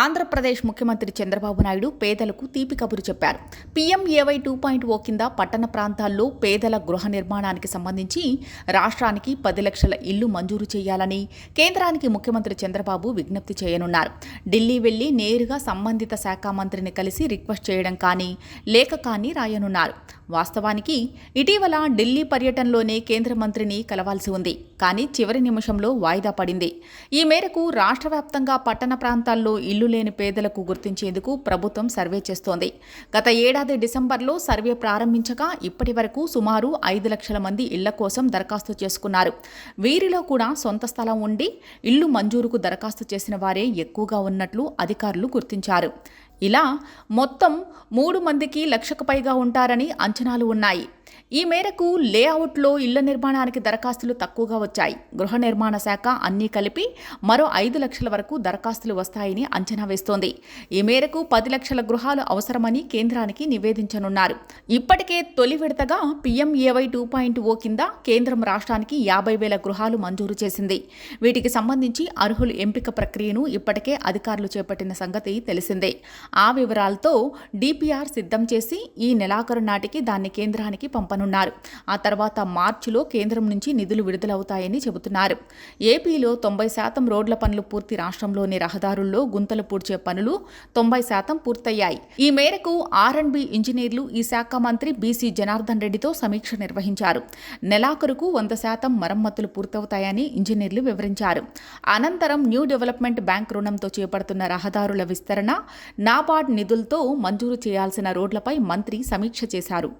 ఆంధ్రప్రదేశ్ ముఖ్యమంత్రి చంద్రబాబు నాయుడు పేదలకు తీపి కబురు చెప్పారు. పీఎంఏవై టూ పాయింట్ ఓ కింద పట్టణ ప్రాంతాల్లో పేదల గృహ నిర్మాణానికి సంబంధించి రాష్ట్రానికి పది లక్షల ఇల్లు మంజూరు చేయాలని కేంద్రానికి ముఖ్యమంత్రి చంద్రబాబు విజ్ఞప్తి చేయనున్నారు. ఢిల్లీ వెళ్ళి నేరుగా సంబంధిత శాఖ మంత్రిని కలిసి రిక్వెస్ట్ చేయడం కానీ లేఖ కానీ రాయనున్నారు. వాస్తవానికి ఇటీవల ఢిల్లీ పర్యటనలోనే కేంద్ర మంత్రిని కలవాల్సి ఉంది. కానీ చివరి నిమిషంలో వాయిదా పడింది. ఈ మేరకు రాష్ట్ర వ్యాప్తంగా పట్టణ ప్రాంతాల్లో ఇల్లు లేని పేదలకు గుర్తించేందుకు ప్రభుత్వం సర్వే చేస్తోంది. గత ఏడాది డిసెంబర్లో సర్వే ప్రారంభించగా ఇప్పటి వరకు సుమారు ఐదు లక్షల మంది ఇళ్ళ కోసం దరఖాస్తు చేసుకున్నారు. వీరిలో కూడా సొంత స్థలం ఉండి ఇల్లు మంజూరుకు దరఖాస్తు చేసిన వారే ఎక్కువగా ఉన్నట్లు అధికారులు గుర్తించారు. ఇలా మొత్తం మూడు మందికి లక్షకు పైగా ఉంటారని అంచనాలు ఉన్నాయి. ఈ మేరకు లేఅవుట్లో ఇళ్ళ నిర్మాణానికి దరఖాస్తులు తక్కువగా వచ్చాయి. గృహ నిర్మాణ శాఖ అన్నీ కలిపి మరో ఐదు లక్షల వరకు దరఖాస్తులు వస్తాయని అంచనా వేస్తోంది. ఈ మేరకు పది లక్షల గృహాలు అవసరమని కేంద్రానికి నివేదించనున్నారు. ఇప్పటికే తొలి విడతగా పీఎంఏవై టూ పాయింట్ ఓ కింద కేంద్రం రాష్ట్రానికి యాభై వేల గృహాలు మంజూరు చేసింది. వీటికి సంబంధించి అర్హుల ఎంపిక ప్రక్రియను ఇప్పటికే అధికారులు చేపట్టిన సంగతి తెలిసిందే. ఆ వివరాలతో డిపిఆర్ సిద్ధం చేసి ఈ నెలాఖరు నాటికి దాన్ని కేంద్రానికి పంపనున్నారు. ఆ తర్వాత మార్చిలో కేంద్రం నుంచి నిధులు విడుదలవుతాయని చెబుతున్నారు. ఏపీలో తొంభై శాతం రోడ్ల పనులు పూర్తి రాష్ట్రంలోని రహదారుల్లో గుంతలు పూడ్చే పనులు తొంభై శాతం పూర్తయ్యాయి. ఈ మేరకు ఆర్ ఇంజనీర్లు ఈ శాఖ మంత్రి బీసీ జనార్దన్ రెడ్డితో సమీక్ష నిర్వహించారు. నెలాఖరుకు వంద శాతం మరమ్మతులు పూర్తవుతాయని ఇంజనీర్లు వివరించారు. అనంతరం న్యూ డెవలప్మెంట్ బ్యాంక్ రుణంతో చేపడుతున్న రహదారుల విస్తరణ నా నాబార్డ్ నిధులతో మంజూరు చేయాల్సిన రోడ్లపై మంత్రి సమీక్ష చేశారు.